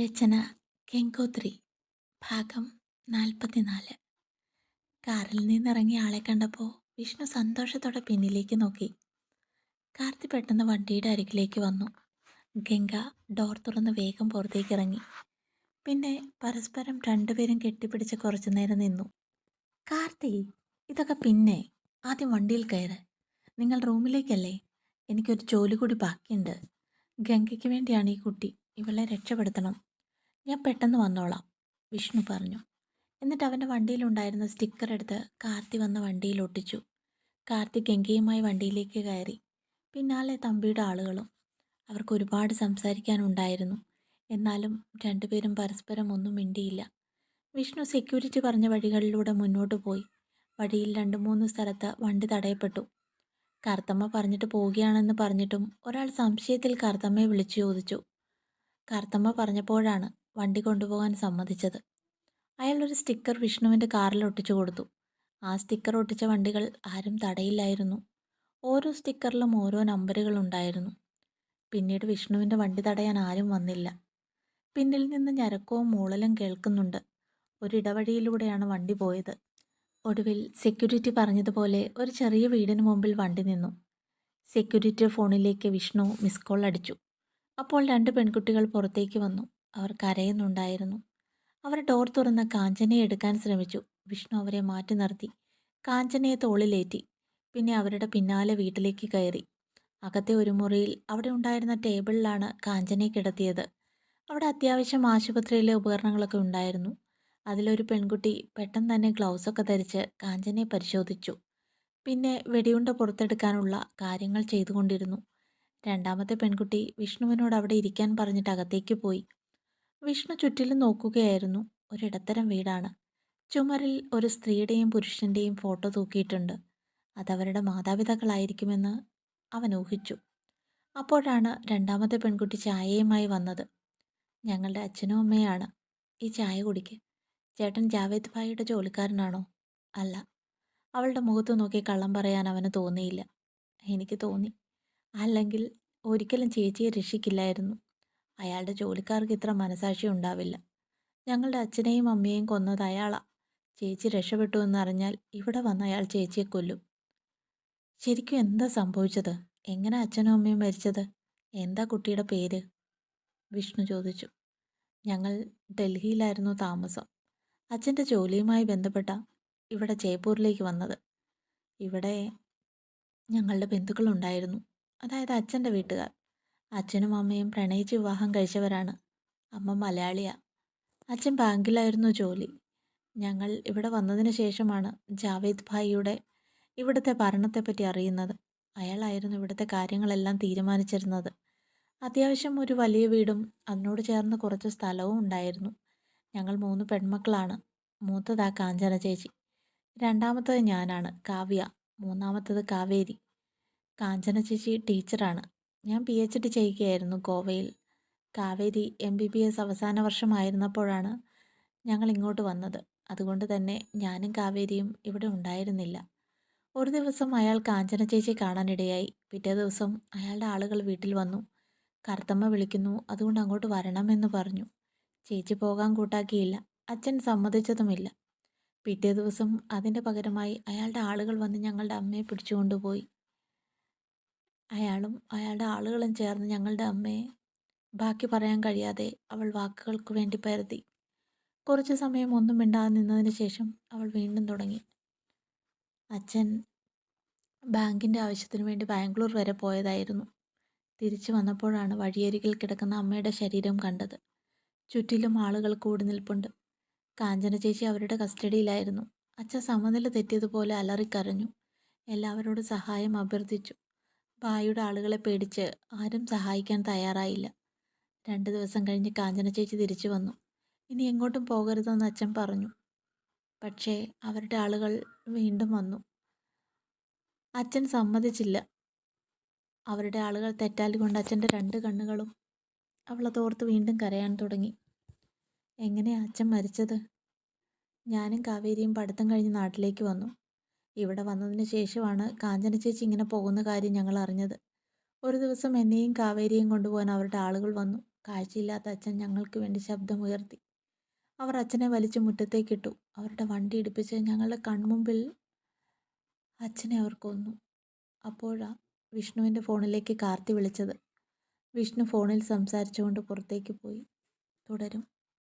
രചന ഗംഗോത്രി ഭാഗം നാൽപ്പത്തിനാല്. കാറിൽ നിന്നിറങ്ങിയ ആളെ കണ്ടപ്പോൾ വിഷ്ണു സന്തോഷത്തോടെ പിന്നിലേക്ക് നോക്കി. കാർത്തി പെട്ടെന്ന് വണ്ടിയുടെ അരികിലേക്ക് വന്നു. ഗംഗ ഡോർ തുറന്ന് വേഗം പുറത്തേക്ക് ഇറങ്ങി. പിന്നെ പരസ്പരം രണ്ടുപേരും കെട്ടിപ്പിടിച്ച് കുറച്ചു നേരം നിന്നു. കാർത്തി ഇതൊക്കെ പിന്നെ ആദ്യം വണ്ടിയിൽ കയറ്. നിങ്ങൾ റൂമിലേക്കല്ലേ? എനിക്കൊരു ജോലി കൂടി ബാക്കിയുണ്ട്. ഗംഗയ്ക്ക് വേണ്ടിയാണ് ഈ കുട്ടി. ഇവളെ രക്ഷപ്പെടുത്തണം. ഞാൻ പെട്ടെന്ന് വന്നോളാം വിഷ്ണു പറഞ്ഞു. എന്നിട്ട് അവന്റെ വണ്ടിയിലുണ്ടായിരുന്ന സ്റ്റിക്കർ എടുത്ത് കാർത്തി വന്ന വണ്ടിയിൽ ഒട്ടിച്ചു. കാർത്തി ഗംഗയുമായി വണ്ടിയിലേക്ക് കയറി. പിന്നാലെ തമ്പിയുടെ ആളുകളും. അവർക്ക് ഒരുപാട് സംസാരിക്കാനുണ്ടായിരുന്നു. എന്നാലും രണ്ടുപേരും പരസ്പരം ഒന്നും മിണ്ടിയില്ല. വിഷ്ണു സെക്യൂരിറ്റി പറഞ്ഞ വഴികളിലൂടെ മുന്നോട്ട് പോയി. വഴിയിൽ രണ്ട് മൂന്ന് സ്ഥലത്ത് വണ്ടി തടയപ്പെട്ടു. കറുത്തമ്മ പറഞ്ഞിട്ട് പോവുകയാണെന്ന് പറഞ്ഞിട്ടും ഒരാൾ സംശയത്തിൽ കറുത്തമ്മയെ വിളിച്ചു ചോദിച്ചു. കറുത്തമ്മ പറഞ്ഞപ്പോഴാണ് വണ്ടി കൊണ്ടുപോകാൻ സമ്മതിച്ചത്. അയാൾ ഒരു സ്റ്റിക്കർ വിഷ്ണുവിന്റെ കാറിൽ ഒട്ടിച്ചു കൊടുത്തു. ആ സ്റ്റിക്കർ ഒട്ടിച്ച വണ്ടികൾ ആരും തടയില്ലായിരുന്നു. ഓരോ സ്റ്റിക്കറിലും ഓരോ നമ്പറുകൾ ഉണ്ടായിരുന്നു. പിന്നീട് വിഷ്ണുവിന്റെ വണ്ടി തടയാൻ ആരും വന്നില്ല. പിന്നിൽ നിന്ന് ഞരക്കവും മൂളലും കേൾക്കുന്നുണ്ട്. ഒരിടവഴിയിലൂടെയാണ് വണ്ടി പോയത്. ഒടുവിൽ സെക്യൂരിറ്റി പറഞ്ഞതുപോലെ ഒരു ചെറിയ വീടിന് മുമ്പിൽ വണ്ടി നിന്നു. സെക്യൂരിറ്റി ഫോണിലേക്ക് വിഷ്ണു മിസ് കോൾ അടിച്ചു. അപ്പോൾ രണ്ട് പെൺകുട്ടികൾ പുറത്തേക്ക് വന്നു. അവർ കരയുന്നുണ്ടായിരുന്നു. അവർ ഡോർ തുറന്ന കാഞ്ചനയെ എടുക്കാൻ ശ്രമിച്ചു. വിഷ്ണു അവരെ മാറ്റി നിർത്തി. കാഞ്ചനയെ തോളിലേറ്റി. പിന്നെ അവരുടെ പിന്നാലെ വീട്ടിലേക്ക് കയറി. അകത്തെ ഒരു മുറിയിൽ അവിടെ ഉണ്ടായിരുന്ന ടേബിളിലാണ് കാഞ്ചനയെ കിടത്തിയത്. അവിടെ അത്യാവശ്യം ആശുപത്രിയിലെ ഉപകരണങ്ങളൊക്കെ ഉണ്ടായിരുന്നു. അതിലൊരു പെൺകുട്ടി പെട്ടെന്ന് തന്നെ ഗ്ലൗസൊക്കെ ധരിച്ച് കാഞ്ചനയെ പരിശോധിച്ചു. പിന്നെ വെടിയുണ്ട പുറത്തെടുക്കാനുള്ള കാര്യങ്ങൾ ചെയ്തുകൊണ്ടിരുന്നു. രണ്ടാമത്തെ പെൺകുട്ടി വിഷ്ണുവിനോട് അവിടെ ഇരിക്കാൻ പറഞ്ഞിട്ട് അകത്തേക്ക് പോയി. വിഷ്ണു ചുറ്റിലും നോക്കുകയായിരുന്നു. ഒരിടത്തരം വീടാണ്. ചുമരിൽ ഒരു സ്ത്രീയുടെയും പുരുഷന്റെയും ഫോട്ടോ തൂക്കിയിട്ടുണ്ട്. അതവരുടെ മാതാപിതാക്കളായിരിക്കുമെന്ന് അവൻ ഊഹിച്ചു. അപ്പോഴാണ് രണ്ടാമത്തെ പെൺകുട്ടി ചായയുമായി വന്നത്. ഞങ്ങളുടെ അച്ഛനും അമ്മയാണ് ഈ ചായ കുടിക്ക്. ചേട്ടൻ ജാവേദ് ഭായിയുടെ ജോലിക്കാരനാണോ? അല്ല. അവളുടെ മുഖത്ത് നോക്കി കള്ളം പറയാൻ അവന് തോന്നിയില്ല. എനിക്ക് തോന്നി. അല്ലെങ്കിൽ ഒരിക്കലും ചേച്ചിയെ രക്ഷിക്കില്ലായിരുന്നു. അയാളുടെ ജോലിക്കാർക്ക് ഇത്ര മനസാക്ഷി ഉണ്ടാവില്ല. ഞങ്ങളുടെ അച്ഛനെയും അമ്മയെയും കൊന്നത് അയാളാ. ചേച്ചി രക്ഷപ്പെട്ടു എന്നറിഞ്ഞാൽ ഇവിടെ വന്ന് അയാൾ ചേച്ചിയെ കൊല്ലും. ശരിക്കും എന്താ സംഭവിച്ചത്? എങ്ങനെ അച്ഛനും അമ്മയും മരിച്ചത്? എന്താ കുട്ടിയുടെ പേര്? വിഷ്ണു ചോദിച്ചു. ഞങ്ങൾ ഡൽഹിയിലായിരുന്നു താമസം. അച്ഛന്റെ ജോലിയുമായി ബന്ധപ്പെട്ട ഇവിടെ ജയ്പൂരിലേക്ക് വന്നത്. ഇവിടെ ഞങ്ങളുടെ ബന്ധുക്കളുണ്ടായിരുന്നു. അതായത് അച്ഛന്റെ വീട്ടുകാർ. അച്ഛനും അമ്മയും പ്രണയിച്ച് വിവാഹം കഴിച്ചവരാണ്. അമ്മ മലയാളിയാണ് അച്ഛൻ ബാങ്കിലായിരുന്നു ജോലി. ഞങ്ങൾ ഇവിടെ വന്നതിന് ശേഷമാണ് ജാവേദ് ഭായിയുടെ ഇവിടുത്തെ ഭരണത്തെപ്പറ്റി അറിയുന്നത്. അയാളായിരുന്നു ഇവിടുത്തെ കാര്യങ്ങളെല്ലാം തീരുമാനിച്ചിരുന്നത്. അത്യാവശ്യം ഒരു വലിയ വീടും അതിനോട് ചേർന്ന് കുറച്ച് സ്ഥലവും ഉണ്ടായിരുന്നു. ഞങ്ങൾ മൂന്ന് പെൺമക്കളാണ്. മൂത്തതാ കാഞ്ചന ചേച്ചി. രണ്ടാമത്തത് ഞാനാണ് കാവ്യ. മൂന്നാമത്തത് കാവേരി. കാഞ്ചന ചേച്ചി ടീച്ചറാണ്. ഞാൻ പി എച്ച് ഡി ചെയ്യുകയായിരുന്നു ഗോവയിൽ. Kaveri M B B S അവസാന വർഷമായിരുന്നപ്പോഴാണ് ഞങ്ങൾ ഇങ്ങോട്ട് വന്നത്. അതുകൊണ്ട് തന്നെ ഞാനും കാവേരിയും ഇവിടെ ഉണ്ടായിരുന്നില്ല. ഒരു ദിവസം അയാൾ കാഞ്ചന ചേച്ചി കാണാനിടയായി. പിറ്റേ ദിവസം അയാളുടെ ആളുകൾ വീട്ടിൽ വന്നു. കറുത്തമ്മ വിളിക്കുന്നു അതുകൊണ്ട് അങ്ങോട്ട് വരണമെന്ന് പറഞ്ഞു. ചേച്ചി പോകാൻ കൂട്ടാക്കിയില്ല. അച്ഛൻ സമ്മതിച്ചതുമില്ല. പിറ്റേ ദിവസം അതിന്റെ പകരമായി അയാളുടെ ആളുകൾ വന്ന് ഞങ്ങളുടെ അമ്മയെ പിടിച്ചുകൊണ്ടുപോയി. അയാളും അയാളുടെ ആളുകളും ചേർന്ന് ഞങ്ങളുടെ അമ്മയെ ബാക്കി പറയാൻ കഴിയാതെ അവൾ വാക്കുകൾക്ക് വേണ്ടി പരതി കുറച്ച് സമയം ഒന്നും മിണ്ടാതെ നിന്നതിന് ശേഷം അവൾ വീണ്ടും തുടങ്ങി. അച്ഛൻ ബാങ്കിന്റെ ആവശ്യത്തിന് വേണ്ടി ബാംഗ്ലൂർ വരെ പോയതായിരുന്നു. തിരിച്ചു വന്നപ്പോഴാണ് വഴിയരികിൽ കിടക്കുന്ന അമ്മയുടെ ശരീരം കണ്ടത്. ചുറ്റിലും ആളുകൾ കൂടി നിൽപ്പുണ്ട്. കാഞ്ചന ചേച്ചി അവരുടെ കസ്റ്റഡിയിലായിരുന്നു. അച്ഛൻ സമനില തെറ്റിയതുപോലെ അലറിക്കരഞ്ഞു. എല്ലാവരോടും സഹായം അഭ്യർത്ഥിച്ചു. ഭായിയുടെ ആളുകളെ പേടിച്ച് ആരും സഹായിക്കാൻ തയ്യാറായില്ല. രണ്ട് ദിവസം കഴിഞ്ഞ് കാഞ്ചന ചേച്ചി തിരിച്ചു വന്നു. ഇനി എങ്ങോട്ടും പോകരുതെന്ന് അച്ഛൻ പറഞ്ഞു. പക്ഷേ അവരുടെ ആളുകൾ വീണ്ടും വന്നു. അച്ഛൻ സമ്മതിച്ചില്ല. അവരുടെ ആളുകൾ തെറ്റാൽ കൊണ്ട് അച്ഛന്റെ രണ്ട് കണ്ണുകളും അവളെ അവളതോർത്ത് വീണ്ടും കരയാൻ തുടങ്ങി. എങ്ങനെയാ അച്ഛൻ മരിച്ചത്? ഞാനും കാവേരിയും പഠിത്തം കഴിഞ്ഞ് നാട്ടിലേക്ക് വന്നു. ഇവിടെ വന്നതിന് ശേഷമാണ് കാഞ്ചന ചേച്ചി ഇങ്ങനെ പോകുന്ന കാര്യം ഞങ്ങൾ അറിഞ്ഞത്. ഒരു ദിവസം എന്നെയും കാവേരിയും കൊണ്ടുപോകാൻ അവരുടെ ആളുകൾ വന്നു. കാഴ്ചയില്ലാത്ത അച്ഛൻ ഞങ്ങൾക്ക് വേണ്ടി ശബ്ദമുയർത്തി അവർ അച്ഛനെ വലിച്ചു മുറ്റത്തേക്കിട്ടു അവരുടെ വണ്ടി ഇടിപ്പിച്ച് ഞങ്ങളുടെ കൺമുമ്പിൽ അച്ഛനെ അവർ കൊന്നു. അപ്പോഴാ വിഷ്ണുവിന്റെ ഫോണിലേക്ക് കാർത്തി വിളിച്ചത്. വിഷ്ണു ഫോണിൽ സംസാരിച്ചുകൊണ്ട് പുറത്തേക്ക് പോയി. തുടരും.